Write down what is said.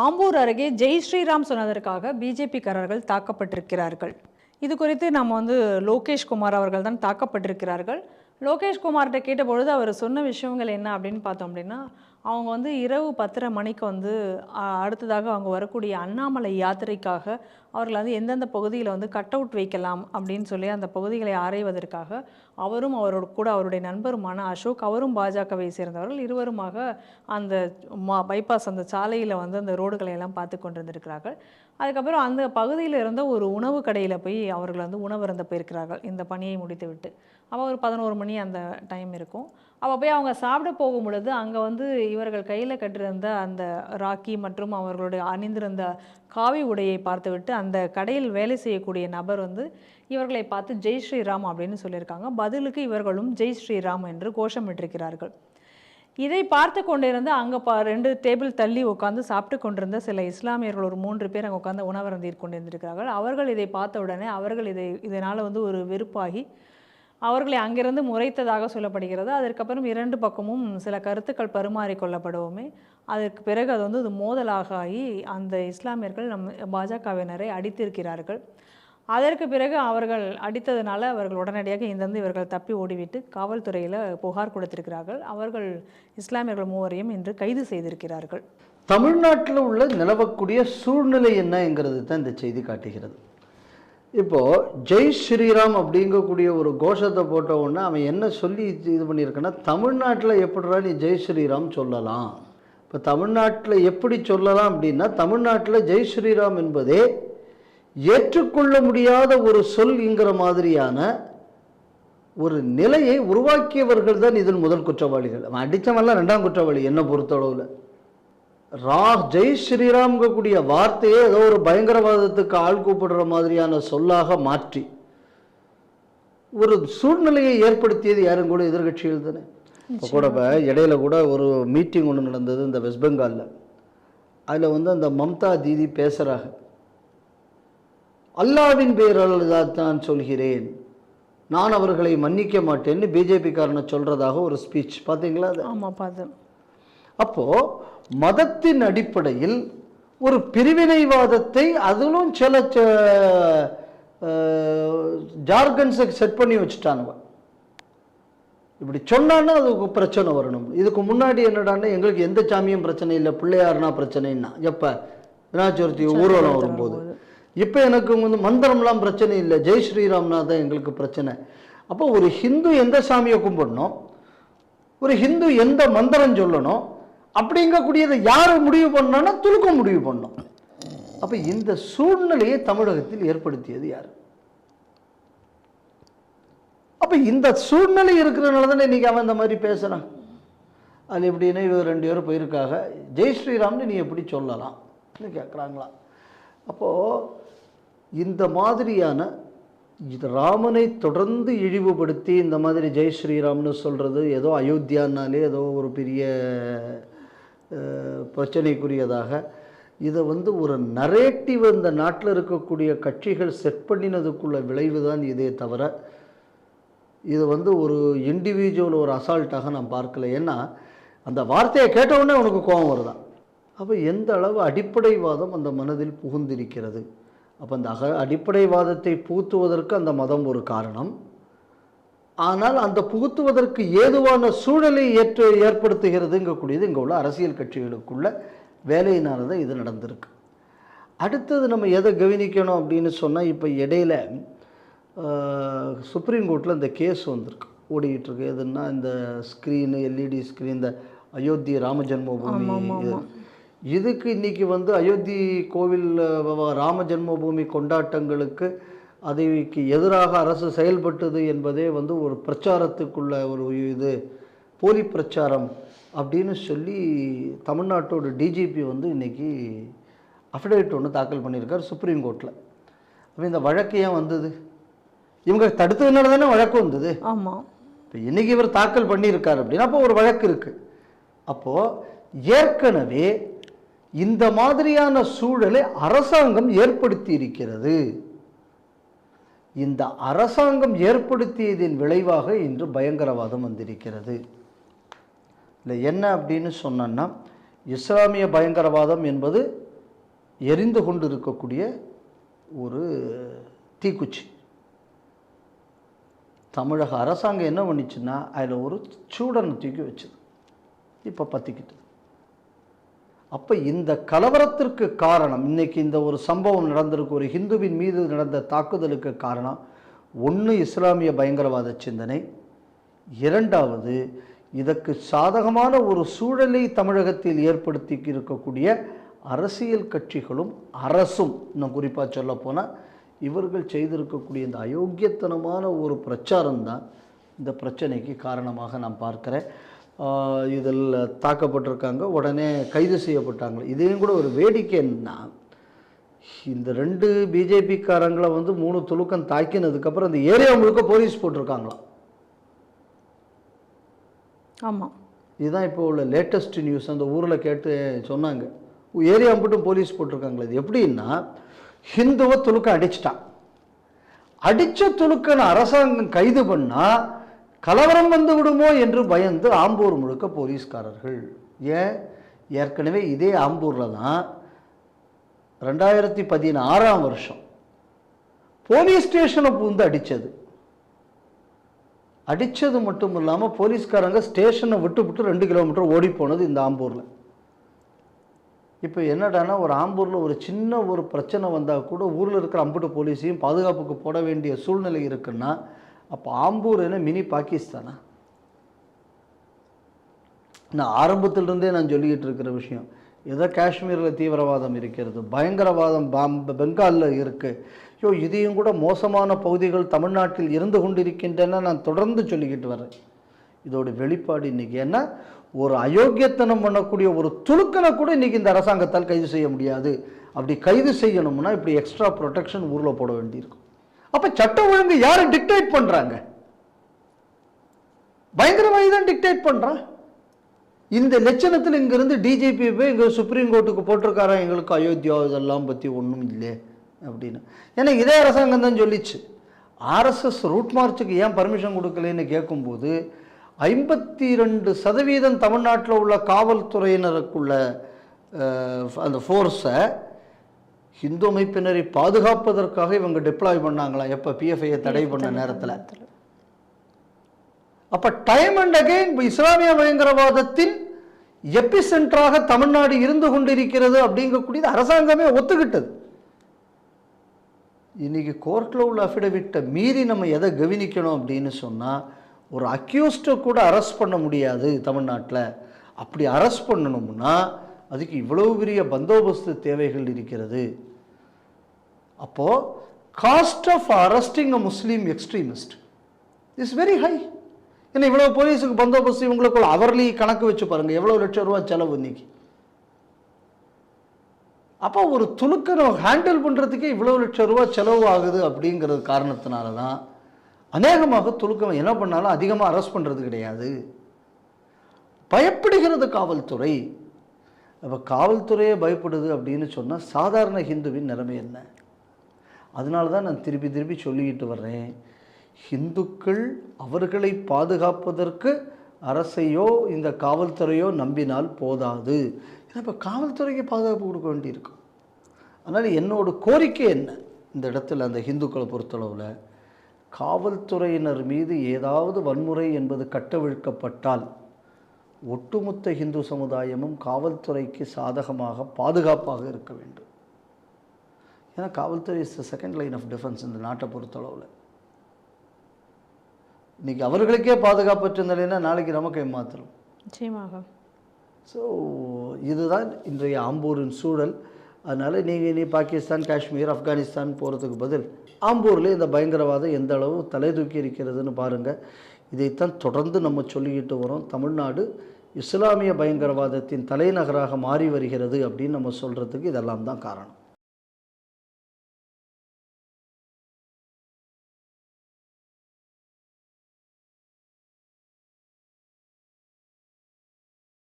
ஆம்பூர் அருகே ஜெய் ஸ்ரீராம் சொன்னதற்காக பிஜேபிக்காரர்கள் தாக்கப்பட்டிருக்கிறார்கள். இது குறித்து நம்ம வந்து லோகேஷ் குமார் அவர்கள் தான் தாக்கப்பட்டிருக்கிறார்கள். லோகேஷ் குமார்கிட்ட கேட்டபொழுது அவர் சொன்ன விஷயங்கள் என்ன அப்படின்னு பார்த்தோம் அப்படின்னா அவங்க வந்து இரவு பத்தரை மணிக்கு வந்து அடுத்ததாக அவங்க வரக்கூடிய அண்ணாமலை யாத்திரைக்காக அவர்கள் வந்து எந்தெந்த பகுதியில் வந்து கட் அவுட் வைக்கலாம் அப்படின்னு சொல்லி அந்த பகுதிகளை ஆராய்வதற்காக அவரும் அவரோட கூட அவருடைய நண்பருமான அசோக் அவரும் பாஜகவை சேர்ந்தவர்கள் இருவருமாக அந்த மா பைபாஸ் அந்த சாலையில் வந்து அந்த ரோடுகளை எல்லாம் பார்த்து கொண்டிருந்திருக்கிறார்கள். அதுக்கப்புறம் அந்த பகுதியில் இருந்த ஒரு உணவு கடையில் போய் அவர்கள் வந்து உணவருந்த போயிருக்கிறார்கள். இந்த பணியை முடித்துவிட்டு. அப்போ ஒரு பதினோரு மணி அந்த டைம் இருக்கும். அப்போ போய் அவங்க சாப்பிட போகும் பொழுது அங்கே வந்து இவர்கள் கையில் கட்டிருந்த அந்த ராக்கி மற்றும் அவர்களுடைய அணிந்திருந்த காவி உடையை பார்த்துவிட்டு அந்த கடையில் வேலை செய்யக்கூடிய நபர் வந்து இவர்களை பார்த்து ஜெய் ஸ்ரீராம் அப்படின்னு சொல்லியிருக்காங்க. பதிலுக்கு இவர்களும் ஜெய் ஸ்ரீராம் என்று கோஷமிட்டிருக்கிறார்கள். இதை பார்த்து கொண்டிருந்த அங்கே பா ரெண்டு டேபிள் தள்ளி உட்காந்து சாப்பிட்டு கொண்டிருந்த சில இஸ்லாமியர்கள் ஒரு மூன்று பேர் அங்கே உட்காந்து உணவருந்திக் கொண்டிருந்திருக்கிறார்கள். அவர்கள் இதை பார்த்த உடனே அவர்கள் இதை இதனால் வந்து ஒரு வெறுப்பாகி அவர்களை அங்கிருந்து முறைத்ததாக சொல்லப்படுகிறது. அதற்கப்புறம் இரண்டு பக்கமும் சில கருத்துக்கள் பரிமாறிக்கொள்ளப்படவுமே அதற்கு பிறகு அது வந்து இது மோதலாக ஆகி அந்த இஸ்லாமியர்கள் நம் பாஜகவினரை அடித்திருக்கிறார்கள். அதற்கு பிறகு அவர்கள் அடித்ததுனால அவர்கள் உடனடியாக இங்கிருந்து இவர்கள் தப்பி ஓடிவிட்டு காவல்துறையில் புகார் கொடுத்திருக்கிறார்கள். அவர்கள் இஸ்லாமியர்கள் மூவரையும் இன்று கைது செய்திருக்கிறார்கள். தமிழ்நாட்டில் உள்ள நிலவக்கூடிய சூழ்நிலை என்னங்கிறது தான் இந்த செய்தி காட்டுகிறது. இப்போது ஜெய் ஸ்ரீராம் அப்படிங்கக்கூடிய ஒரு கோஷத்தை போட்ட உடனே அவன் என்ன சொல்லி இது பண்ணியிருக்கேன்னா தமிழ்நாட்டில் எப்படிடா நீ ஜெய் ஸ்ரீராம் சொல்லலாம்? இப்போ தமிழ்நாட்டில் எப்படி சொல்லலாம் அப்படின்னா தமிழ்நாட்டில் ஜெய் ஸ்ரீராம் என்பதே ஏற்றுக்கொள்ள முடியாத ஒரு சொல்ங்கிற மாதிரியான ஒரு நிலையை உருவாக்கியவர்கள் தான் இதில் முதல் குற்றவாளிகள். அவன் அடித்தவன்லாம் ரெண்டாம் குற்றவாளி என்னை பொறுத்தளவில். ரா ஜெய் ஸ்ரீராம்கக்கூடிய வார்த்தையே ஏதோ ஒரு பயங்கரவாதத்துக்கு ஆள் கூப்பிடுற மாதிரியான சொல்லாக மாற்றி ஒரு சூழ்நிலையை ஏற்படுத்தியது யாரும் கூட எதிர்கட்சிகள் தானே. இப்போ கூட இப்போ இடையில கூட ஒரு மீட்டிங் ஒன்று நடந்தது இந்த வெஸ்ட் பெங்காலில் அதில் வந்து அந்த மம்தா தீதி பேசுகிறாங்க அல்லாவின் பேரால் தான் சொல்கிறேன். நான் அவர்களை மன்னிக்க மாட்டேன்னு பிஜேபிக்காரனை சொல்கிறதாக ஒரு ஸ்பீச் பார்த்தீங்களா அது? ஆமாம் பார்த்து அப்போ மதத்தின் அடிப்படையில் ஒரு பிரிவினைவாதத்தை அதிலும் சில ஜார்கன்ஸை செட் பண்ணி வச்சுட்டானுவ இப்படி சொன்னான்னா அதுக்கு பிரச்சனை வரணும். இதுக்கு முன்னாடி என்னடான்னா எங்களுக்கு எந்த சாமியும் பிரச்சனை இல்லை பிள்ளையார்னா பிரச்சனைன்னா. எப்போ? விநாயகர் சதுர்த்தி ஊர்வலம் வரும்போது. இப்போ எனக்கு வந்து மந்திரம்லாம் பிரச்சனை இல்லை. ஜெய் ஸ்ரீராம்னா தான் எங்களுக்கு பிரச்சனை. அப்போ ஒரு ஹிந்து எந்த சாமியை கும்பிடணும்? ஒரு ஹிந்து எந்த மந்திரம் சொல்லணும்? அப்படிங்கக்கூடியதை யார் முடிவு பண்ணோன்னா துலுக்கம் முடிவு பண்ணோம் அப்போ இந்த சூழ்நிலையை தமிழகத்தில் ஏற்படுத்தியது யார்? அப்போ இந்த சூழ்நிலை இருக்கிறனால தானே இன்னைக்கு அவன் இந்த மாதிரி பேசுகிறான் அது எப்படின்னா இவர் ரெண்டு பேரும் போயிருக்காக ஜெய் ஸ்ரீராம்னு நீ எப்படி சொல்லலாம்? கேட்குறாங்களாம் அப்போது இந்த மாதிரியான இது ராமனை தொடர்ந்து இழிவுபடுத்தி இந்த மாதிரி ஜெய் ஸ்ரீராம்னு சொல்கிறது ஏதோ அயோத்தியானாலே ஏதோ ஒரு பெரிய பிரச்சனைக்குரியதாக. இதை வந்து ஒரு நரேட்டிவ் இந்த நாட்டில் இருக்கக்கூடிய கட்சிகள் செட் பண்ணினதுக்குள்ள விளைவு தான் இதே தவிர இது வந்து ஒரு இண்டிவிஜுவல் ஒரு அசால்ட்டாக நான் பார்க்கல. ஏன்னா அந்த வார்த்தையை கேட்டவுடனே உனக்கு கோபம் வருதான் அப்போ எந்த அளவு அடிப்படைவாதம் அந்த மனதில் புகுந்திருக்கிறது? அப்போ அந்த அக அடிப்படைவாதத்தை புகுத்துவதற்கு அந்த மதம் ஒரு காரணம். ஆனால் அந்த புகுத்துவதற்கு ஏதுவான சூழலை ஏற்று ஏற்படுத்துகிறதுங்கக்கூடியது இங்கே உள்ள அரசியல் கட்சிகளுக்குள்ள வேலையினால தான் இது நடந்திருக்கு. அடுத்தது நம்ம எதை கவனிக்கணும் அப்படின்னு சொன்னால் இப்போ இடையில சுப்ரீம் கோர்ட்டில் இந்த கேஸ் வந்திருக்கு. ஓடிக்கிட்டு இருக்கு. எதுன்னா இந்த ஸ்க்ரீனு எல்இடி ஸ்க்ரீன் இந்த அயோத்தி ராம ஜென்மபூமி. இதுக்கு இன்னைக்கு வந்து அயோத்தி கோவில் ராம ஜென்மபூமி கொண்டாட்டங்களுக்கு அதுக்கு எதிராக அரசு செயல்பட்டது என்பதே வந்து ஒரு பிரச்சாரத்துக்குள்ள ஒரு இது போலி பிரச்சாரம் அப்படின்னு சொல்லி தமிழ்நாட்டோட டிஜிபி வந்து இன்னைக்கு அஃபிடவிட் ஒன்று தாக்கல் பண்ணியிருக்கார் சுப்ரீம் கோர்ட்டில் அப்போ இந்த வழக்கு ஏன் வந்தது? இவங்க தடுத்ததுனால தானே வழக்கு வந்தது? ஆமாம் இப்போ இன்னைக்கு இவர் தாக்கல் பண்ணியிருக்கார் அப்படின்னா அப்போ ஒரு வழக்கு இருக்கு. அப்போ ஏற்கனவே இந்த மாதிரியான சூழலை அரசாங்கம் ஏற்படுத்தி இருக்கிறது. இந்த அரசாங்கம் ஏற்படுத்தியதின் விளைவாக இன்று பயங்கரவாதம் வந்திருக்கிறது. இல்லை என்ன அப்படின்னு சொன்னோன்னா இஸ்லாமிய பயங்கரவாதம் என்பது எரிந்து கொண்டு இருக்கக்கூடிய ஒரு தீக்குச்சி. தமிழக அரசாங்கம் என்ன பண்ணிச்சுன்னா அதில் ஒரு சூடனை தூக்கி வச்சுது. இப்போ பற்றிக்கிட்டு அப்போ இந்த கலவரத்திற்கு காரணம் இன்னைக்கு இந்த ஒரு சம்பவம் நடந்திருக்கு ஒரு ஹிந்துவின் மீது நடந்த தாக்குதலுக்கு காரணம் ஒன்று இஸ்லாமிய பயங்கரவாத சிந்தனை இரண்டாவது இதற்கு சாதகமான ஒரு சூழலை தமிழகத்தில் ஏற்படுத்தி இருக்கக்கூடிய அரசியல் கட்சிகளும் அரசும் இன்னும் குறிப்பாக சொல்லப்போனால் இவர்கள் செய்திருக்கக்கூடிய இந்த அயோக்கியத்தனமான ஒரு பிரச்சாரம் தான் இந்த பிரச்சனைக்கு காரணமாக நான் பார்க்குறேன். இதில் தாக்கப்பட்டிருக்காங்க. உடனே கைது செய்யப்பட்டாங்க. இதையும் கூட ஒரு வேடிக்கை என்னன்னா இந்த ரெண்டு பிஜேபிக்காரங்களை வந்து மூணு துலுக்கம் தாக்கினதுக்கப்புறம் அந்த ஏரியா முழுக்க போலீஸ் போட்டிருக்காங்களாம். ஆமாம் இதுதான் இப்போ உள்ள லேட்டஸ்ட் நியூஸ் அந்த ஊரில் கேட்டு சொன்னாங்க. ஏரியா மட்டும் போலீஸ் போட்டிருக்காங்களே. இது எப்படின்னா ஹிந்துவை துலுக்க அடிச்சிட்டான். அடித்த துலுக்கன அரசாங்கம் கைது பண்ணால் கலவரம் வந்து விடுமோ என்று பயந்து ஆம்பூர் முழுக்க போலீஸ்காரர்கள். ஏன்? ஏற்கனவே இதே ஆம்பூரில் தான் ரெண்டாயிரத்தி பதினாறாம் வருஷம் போலீஸ் ஸ்டேஷனை பூந்து அடித்தது. அடித்தது மட்டும் இல்லாமல் போலீஸ்காரங்க ஸ்டேஷனை விட்டு விட்டு ரெண்டு கிலோமீட்டர் ஓடி போனது இந்த ஆம்பூரில். இப்போ என்னடான்னா ஒரு ஆம்பூரில் ஒரு சின்ன ஒரு பிரச்சனை வந்தால் கூட ஊரில் இருக்கிற அம்புட்டு போலீஸையும் பாதுகாப்புக்கு போட வேண்டிய சூழ்நிலை இருக்குன்னா அப்போ ஆம்பூர் என்ன மினி பாகிஸ்தானா? நான் ஆரம்பத்திலிருந்தே நான் சொல்லிக்கிட்டு இருக்கிற விஷயம். ஏதோ காஷ்மீரில் தீவிரவாதம் இருக்கிறது பயங்கரவாதம் பெங்காலில் இருக்குது ஐயோ இதையும் கூட மோசமான பகுதிகள் தமிழ்நாட்டில் இருந்து கொண்டிருக்கின்றன நான் தொடர்ந்து சொல்லிக்கிட்டு வரேன். இதோட வெளிப்பாடு இன்றைக்கி என்ன? ஒரு அயோக்கியத்தனம் பண்ணக்கூடிய ஒரு துலுக்கனை கூட இன்றைக்கி இந்த அரசாங்கத்தால் கைது செய்ய முடியாது. அப்படி கைது செய்யணும்னா இப்படி எக்ஸ்ட்ரா ப்ரொடெக்ஷன் ஊரில் போட வேண்டியிருக்கும். அப்போ சட்ட ஒழுங்கு யார் டிக்டேட் பண்ணுறாங்க பயங்கரவாதி தான் டிக்டேட் பண்ணுறான் இந்த லட்சணத்தில் இங்கேருந்து டிஜிபி போய் இங்கே சுப்ரீம் கோர்ட்டுக்கு போட்டிருக்காரா? எங்களுக்கு அயோத்தியா இதெல்லாம் பற்றி ஒன்றும் இல்லை அப்படின்னு. ஏன்னா இதே அரசாங்கம் தான் சொல்லிச்சு. ஆர்எஸ்எஸ் ரூட் மார்ச்சுக்கு ஏன் பர்மிஷன் கொடுக்கலன்னு கேட்கும்போது ஐம்பத்தி ரெண்டு சதவீதம் தமிழ்நாட்டில் உள்ள காவல்துறையினருக்குள்ள அந்த ஃபோர்ஸை ஹிந்து அமைப்பினரை பாதுகாப்பதற்காக இவங்க டிப்ளாய் பண்ணாங்களாம் எப்போ பிஎஃப்ஐயை தடை பண்ண நேரத்தில்? அப்ப டைம் அண்ட் அகைன் இஸ்லாமிய பயங்கரவாதத்தின் எபி சென்டராக தமிழ்நாடு இருந்து கொண்டிருக்கிறது அப்படிங்கக்கூடியது அரசாங்கமே ஒத்துக்கிட்டது. இன்னைக்கு கோர்ட்டில் உள்ள அஃபிடவிட்டை மீறி நம்ம எதை கவனிக்கணும் அப்படின்னு சொன்னால் ஒரு அக்யூஸ்டை கூட அரெஸ்ட் பண்ண முடியாது தமிழ்நாட்டில். அப்படி அரெஸ்ட் பண்ணணும்னா அதுக்கு இவ்வளவு பெரிய பந்தோபஸ்து தேவைகள் இருக்கிறது. அப்போது cost of arresting a Muslim extremist is very high ஏன்னா இவ்வளோ போலீஸுக்கு பந்தோபஸ்து இவங்களுக்குள்ள அவர்லி கணக்கு வச்சு பாருங்கள் எவ்வளோ லட்சம் ரூபா செலவு இன்னைக்கு. அப்போ ஒரு துணுக்கனை ஹேண்டில் பண்ணுறதுக்கே இவ்வளோ லட்சம் ரூபா செலவு ஆகுது அப்படிங்கிறது காரணத்தினால தான் அநேகமாக துலுக்கம் என்ன பண்ணாலும் அதிகமாக அரெஸ்ட் பண்ணுறது கிடையாது. பயப்படுகிறது காவல்துறை அப்போ காவல்துறையே பயப்படுது அப்படின்னு சொன்னால் சாதாரண ஹிந்துவின் நிலைமை என்ன? அதனால தான் நான் திருப்பி திருப்பி சொல்லிக்கிட்டு வர்றேன். ஹிந்துக்கள் அவர்களை பாதுகாப்பதற்கு அரசையோ இந்த காவல்துறையோ நம்பினால் போதாது. ஏன்னா இப்போ காவல்துறைக்கு பாதுகாப்பு கொடுக்க வேண்டியிருக்கும் அதனால் என்னோட கோரிக்கை என்ன? இந்த இடத்துல அந்த ஹிந்துக்களை பொறுத்தளவில் காவல்துறையினர் மீது ஏதாவது வன்முறை என்பது கட்டவிழ்க்கப்பட்டால் ஒட்டுமொத்த இந்து சமுதாயமும் காவல்துறைக்கு சாதகமாக பாதுகாப்பாக இருக்க வேண்டும். ஏன்னா காவல்துறை is the second line of defence இந்த நாட்டை பொறுத்தளவில். இன்னைக்கு அவர்களுக்கே பாதுகாப்பற்ற நிலைன்னா நாளைக்கு நமக்கு ஏமாத்திரும் நிச்சயமாக. ஸோ இதுதான் இன்றைய ஆம்பூரின் சூழல். அதனால் நீங்கள் இனி பாகிஸ்தான் காஷ்மீர் ஆப்கானிஸ்தான் போகிறதுக்கு பதில் ஆம்பூரில் இந்த பயங்கரவாதம் எந்த அளவு தலை தூக்கி இருக்கிறதுன்னு பாருங்கள் இதைத்தான் தொடர்ந்து நம்ம சொல்லிக்கிட்டு வரோம். தமிழ்நாடு இஸ்லாமிய பயங்கரவாதத்தின் தலைநகராக மாறி வருகிறது அப்படின்னு நம்ம சொல்கிறதுக்கு இதெல்லாம் தான் காரணம்.